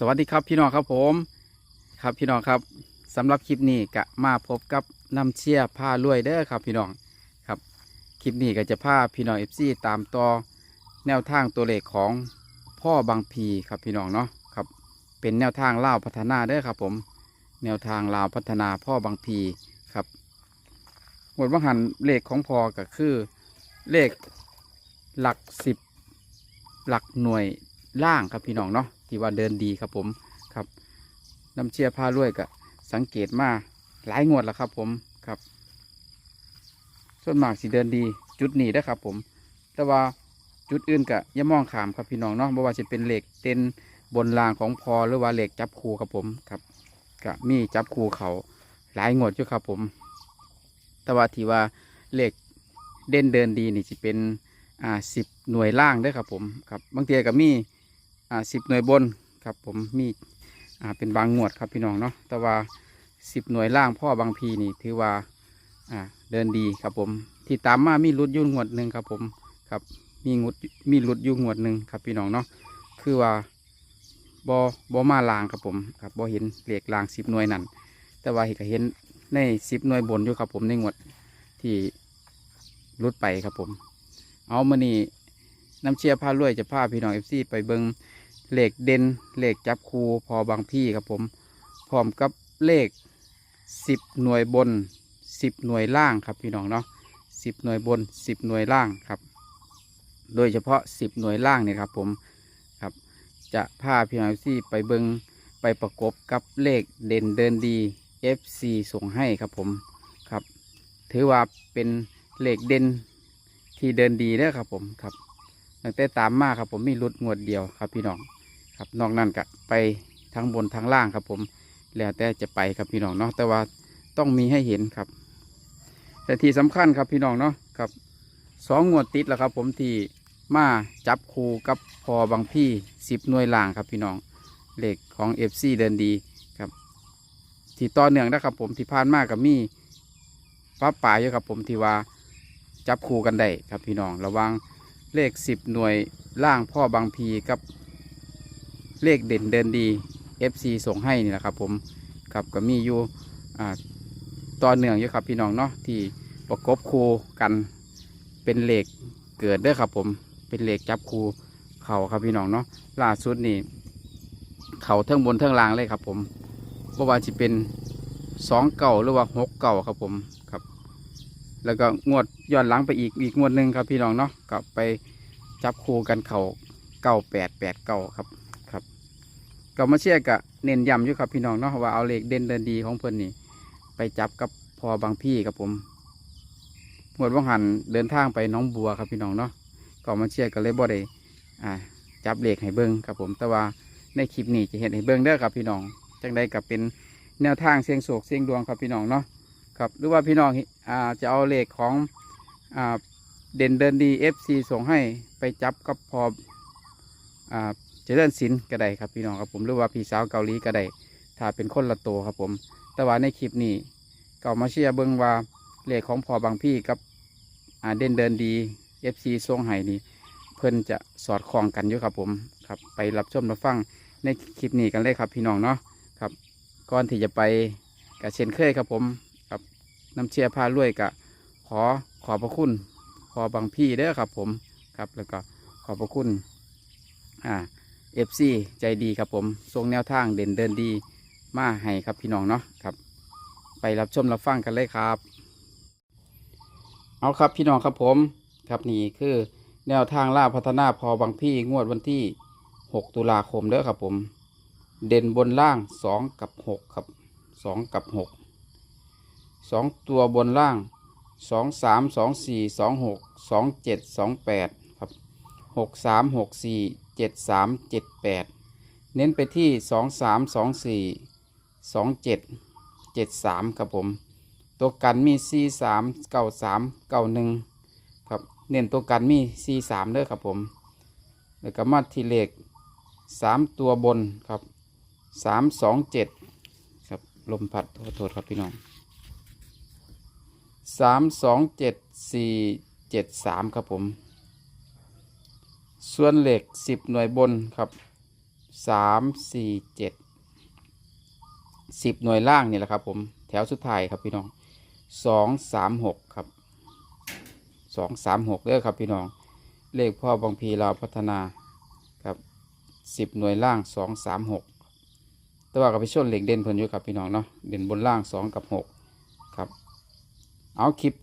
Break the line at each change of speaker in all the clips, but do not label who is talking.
สวัสดีครับพี่น้องครับผมครับพี่น้องครับสำหรับคลิปนี้ก็มาพบกับน้ำเชี่ยผ้ารวยเด้อครับพี่น้องครับคลิปนี้ก็จะพาพี่น้องเอฟซีตามต่อแนวทางตัวเลขของพ่อบางพีครับพี่น้องเนาะครับเป็นแนวทางล่าวพัฒนาเด้อครับผม แนวทางลาวพัฒนาพ่อบางพีครับหมดวังหันเลขของพอก็คือเลขหลักสิบหลักหน่วยล่างครับพี่น้องเนาะ ที่ว่าเดินดีครับผมครับน้ำเชียร์ผ้ารวยก็สังเกตมาหลายงวดแล้วครับผมครับ ส่วนมากสิเดินดีจุดนี้ได้ครับผม แต่ว่าจุดอื่นก็ย่ามองขามครับพี่น้องเนาะไม่ว่าจะเป็นเหล็กเต้นบนรางของพอหรือว่าเหล็กจับคูครับผมครับก็มีจับคูเขาหลายงวดอยู่ครับผม แต่ว่าที่ว่าเหล็กเด่นเดินดีนี่จะเป็นอ่าสิบหน่วยล่างด้อครับผมครับบางทีก็มี อ่าสิบหน่วยบนครับผมมีอ่าเป็นบางงวดครับพี่น้องเนาะแต่ว่าสิบหน่วยล่างพ่อบางพีนี่ถือว่าอ่าเดินดีครับผม ที่ตามมามีรุดยุ่งงวดหนึ่งครับผมครับมีงดมีรุดยุ่งวดหนึ่งครับพี่น้องเนาะคือว่าบอบอมาลางครับผมครับบอเห็นเหล็กลางสิบหน่วยนั่นแต่ว่าเห็นก็เห็นในสิบหน่วยบนอยู่ครับผมในงวดที่รุดไปครับผม เอามานี่ น้ำเชียร์พารวยจะพาพี่น้องเอฟซีไปเบิงเหล็กเด่นเหล็กจับคูพอบางพี่ครับผมพร้อมกับเลขสิบหน่วยบนสิบหน่วยล่างครับพี่น้องเนาะสิบหน่วยบนสิบหน่วยล่างครับ โดยเฉพาะสิบหน่วยล่างเนี่ยครับผมครับจะพาพี่น้องเอฟซีไปเบิงไปประกบกับเลขเด่นเดินดี FC ส่งให้ครับผมครับ ถือว่าเป็นเลขเด่นที่เดินดีเด้อครับผมครับ ตั้งแต่ตามมาครับผมมีรุดงวดเดียวครับพี่น้องครับนอกนั้นก็ไปทั้งบนทั้งล่างครับผมแล้วแต่จะไปครับพี่น้องเนาะแต่ว่าต้องมีให้เห็นครับ แต่ที่สำคัญครับพี่น้องเนาะครับสองงวดติดแล้วครับ ผมที่มาจับคูกับพอบางพี่สิบหน่วยล่างครับพี่น้องเหลขของเอฟซีเดินดีครับ ที่ต่อเนื่องนะครับผมที่ผ่านมากับมีป้าป่าอยู่ครับผมที่ว่าจับคูกันได้ครับพี่น้องระวัง เลขสิบหน่วยล่างพ่อบางพีกับเลขเด่นเดินดี FC ส่งให้นี่แหละครับผมครับก็มีอยู่อ่าต่อเนื่องอยู่ครับพี่น้องเนาะที่ประกบคู่กันเป็นเลขเกิดด้อครับผมเป็นเลขจับคู่เข่าครับพี่น้องเนาะล่าสุดนี่เข่าเทิงบนเทิงล่างเลยครับผมเพราะว่าจะเป็นสองเก่าหรือว่าหกเก่าครับผม แล้วก็งวดย้อนหลังไปอีกอีกงวดหนึ่งครับพี่น้องเนาะกับไปจับคู่กันเข่าเก้าแปดแปดเก้าครับครับก็มาเชียร์กะเน้นย้ำอยู่ครับพี่น้องเนาะว่าเอาเลขเด่นเดินดีของเพิ่อนนี่ไปจับกับพอบางพี่ครับผมงวดว่างหันเดินทางไปน้องบัวครับพี่น้องเนาะก็มาเชียร์ก็เลยบ่ได้อ่าจับเลขให้เบิ้งครับผมแต่ว่าในคลิปนี้จะเห็นให้เบิ้งเด้อครับพี่น้องจังใดกับเป็นแนวทางเสียงโศกเสียงดวงครับพี่น้องเนาะ ครับหรือว่าพี่น้องอ่าจะเอาเลขของอ่าเด่นเดินดี FC ส่งให้ไปจับกับพออ่าเจริญศิลป์ก็ได้ครับพี่น้องครับผมหรือว่าพี่สาวเกาหลีก็ได้ถ้าเป็นคนละตัวครับผม แต่ว่าในคลิปนี้เก่ามาเชียร์เบิ้งว่าเลขของพอบางพี่กับอ่าเด่นเดินดี FC ส่งให้นี่เพิ่อนจะสอดคล้องกันอยู่ครับผมครับไปรับชมรับฟังในคลิปนี้กันเลยครับพี่น้องเนาะครับก่อนที่จะไปกับเช่นเคยครับผม น้ำเชียร์พารวยกะขอขอบพระคุณ ขอบางพี่เด้อครับผมครับแล้วก็ขอบพระคุณอ่าเอฟซีใจดีครับผมทรงแนวทางเด่นเดินดีมาให้ครับพี่น้องเนาะครับ ไปรับชมรับฟังกันเลยครับ เอาครับพี่น้องครับผมครับนี่คือแนวทางล่าพัฒนาพอบางพี่งวดวันที่ 6 ตุลาคมเด้อครับผม เด่นบนล่าง 2 กับ 6 ครับ 2 กับ 6 สองตัวบนล่างสองสามสองสี่สองหกสองเจ็ดสองแปดครับหกสามหกสี่เจ็ดสามเจ็ดแปดเน้นไปที่สองสามสองสี่สองเจ็ดเจ็ดสามครับผม ตัวกันมีสี่สามเก้าสามเก้าหนึ่งครับ เน้นตัวกันมีสี่สามเด้อครับผม แล้วก็มาที่เลขสามตัวบนครับสามสองเจ็ดครับลมพัดโทษโทษครับพี่น้อง สามสองเจ็ดสี่เจ็ดสามครับผม ส่วนเหล็กสิบหน่วยบนครับสามสี่เจ็ดสิบหน่วยล่างนี่แหละครับผมแถวสุดท้ายครับพี่น้องสองสามหกครับสองสามหกเด้อครับพี่น้อง เลขพ่อบางพีเราพัฒนาครับสิบหน่วยล่างสองสามหกแต่ว่ากับไปชนเหล็กเด่นเพิ่นอยู่ครับพี่น้องเนาะเด่นบนล่างสองกับหกครับ เอาคลิป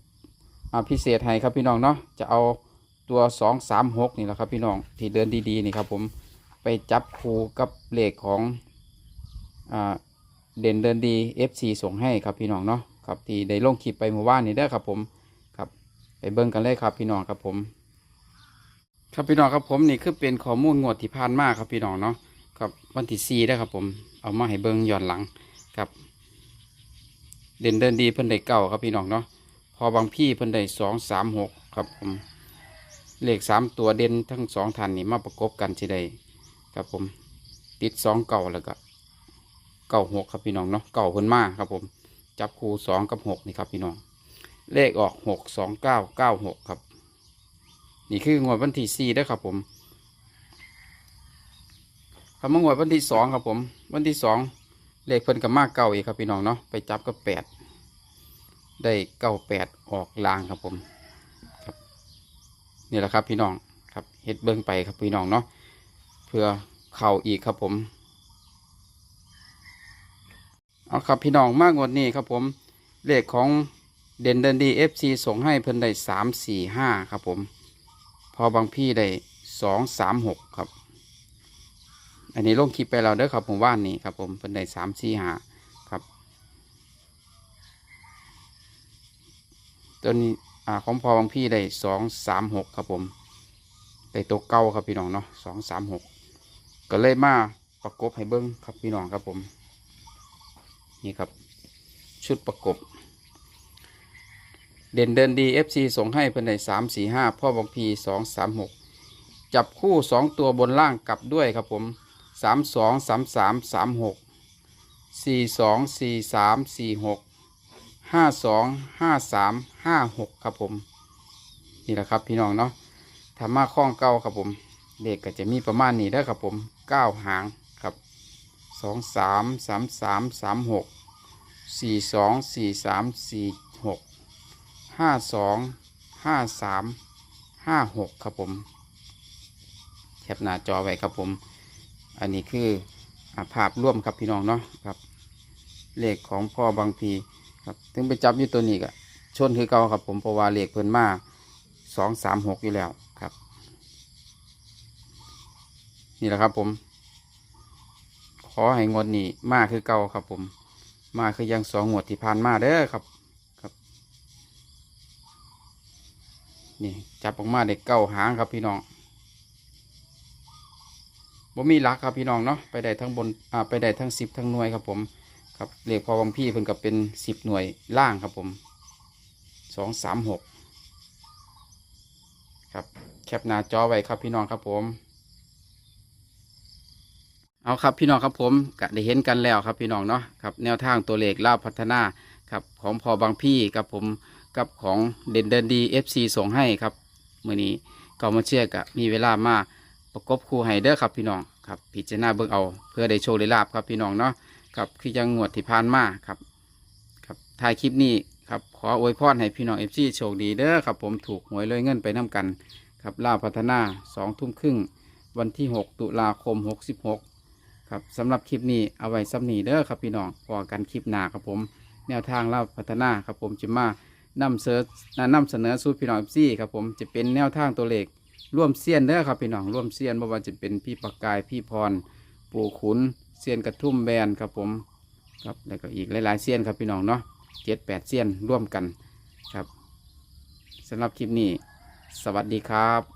พิเศษให้ครับพี่น้องเนาะจะเอาตัวสองสามหกนี่แหละครับพี่น้องที่เดินดีๆนี่ครับผมไปจับคู่กับเลขของอเด่นเดินดี FC ส่งให้ครับพี่น้องเนาะครับที่ได้ลงคลิปไปเมื่อวานนี้เด้ครับผมครับไปเบิ่งกันเลยครับพี่น้องครับผม ครับพี่น้องครับผมนี่คือเป็นข้อมูลงวดที่ผ่านมาครับพี่น้องเนาะครับวันที่สี่ได้ครับผมเอามาให้เบิ่งย้อนหลังครับ เด่นเดินดีเพิ่นได้เก้าครับพี่น้องเนาะ อบางพี่เพิ่นได้สองสามหกครับผมเลขสามตัวเด่นทั้งสองทันนี่มาประกบกันสิได้ครับผม ติดสองเก่าแล้วก็เก้าหกครับพี่น้องเนาะเก่าเพิ่นมาครับผม จับคู่สองกับหกนี่ครับพี่น้อง เลขออกหกสองเก้าเก้าหกครับ นี่คืองวดวันที่สี่ได้ครับผมคำว่างวดวันที่สองครับผม วันที่สองเลขเพิ่นกับมากเก่าอีกครับพี่น้องเนาะไปจับกับแปด ได้เก้าแปดออกลางครับผมครับนี่แหละครับพี่น้องครับเฮ็ดเบิ้งไปครับพี่น้องเนาะเพื่อเข่าอีกครับผมเอาครับพี่น้องมากงวดนี้ครับผมเลขของเด่นเดินดีเอฟซีส่งให้เพิ่นได้สามสี่ห้าครับผม พอบางพี่ได้สองสามหกครับ อันนี้ลงคลิปไปแล้วเด้อครับผมว่านนี้ครับผมเป็นได้สามสี่ห้าครับ ตัวนี้อ่าของพอบางพี่ได้สองสามหกครับผมได้ตัวเก้าครับพี่น้องเนาะสองสามหกก็เลยมาประกบให้เบิ้งครับพี่น้องครับผม นี่ครับ ชุดประกบ เด่นเดินดี FC ส่งให้เพิ่นได้สามสี่ห้าพ่อบางพีสองสามหกจับคู่สองตัวบนล่างกลับด้วยครับผมสามสองสามสามสามหกสี่สองสี่สามสี่หก ห้าสองห้าสามห้าหกครับผม นี่แหละครับพี่น้องเนาะธรรมะข้องเก้าครับผมเด็กก็จะมีประมาณนี้ได้ครับผมเก้าหางครับสองสามสามสามสามหกสี่สองสี่สามสี่หกห้าสองห้าสามห้าหกครับผมแคปหน้าจอไว้ครับผม อันนี้คืออภาพร่วมครับพี่น้องเนาะครับ เลขของพ่อบางพี ครับถึงไปจับอยู่ตัวนี้ก็ชนคือเก่าครับ ผมเพราะว่าเลขเพิ่นมาสองสามหกอยู่แล้วครับ นี่แหละครับผม ขอให้งวดนี้มาคือเก่าครับผม มาคือยังสองงวดที่ผ่านมาเด้อครับนี่จับออกมาได้เก้าหางครับพี่น้องบ่มีลักครับพี่น้องเนาะไปได้ทั้งบนอ่าไปได้ทั้งสิบทั้งหน่วยครับผม ครับเลขพอวังพี่เพิ่นกับเป็นสิบหน่วยล่างครับผมสองสามหกครับแคปหน้าจอไว้ครับพี่น้องครับผม เอาครับพี่น้องครับผมก็ได้เห็นกันแล้วครับพี่น้องเนาะครับแนวทางตัวเลขล่าวพัฒนาครับของพอบางพี่กับผมกับของเด่นเดินดี FC ส่งให้ครับมื่อนี้ก็มาเชื่อกับมีเวลามาประกบคู่ให้เด้อครับพี่น้องครับพิจารณาเบิ่งเอา เพื่อได้โชว์ได้ลาบครับพี่น้องเนาะ ครับคือยังงวดที่ผ่านมาครับ ครับถ่ายคลิปนี้ครับขออวยพรให้พี่น้อง FC โชคดีเด้อครับ ผมถูกหวยเลยเงินไปน้กันครับล่าพัฒนาสองทุ่มครึ่งวันที่ 6 ตุลาคม 66 ครับสำหรับคลิปนี้เอาไว้ซ้ำนี้เด้อครับพี่น้องพอกันคลิปหน้าครับผม แนวทางล่าพัฒนาครับผมจะมานำเสนอนำเสนอสู่พี่น้องเอฟซีครับผมจะเป็นแนวทางตัวเลขร่วมเซียนเด้อครับพี่น้องร่วมเซียนไม่ว่าจะเป็นพี่ปากกายพี่พร ปู่ขุน เซียนกระทุ่มแบนครับผมครับแล้วก็อีกหลายๆเซียนครับพี่น้องเนาะเจ็ดแปดเซียนร่วมกันครับสำหรับคลิปนี้ สวัสดีครับ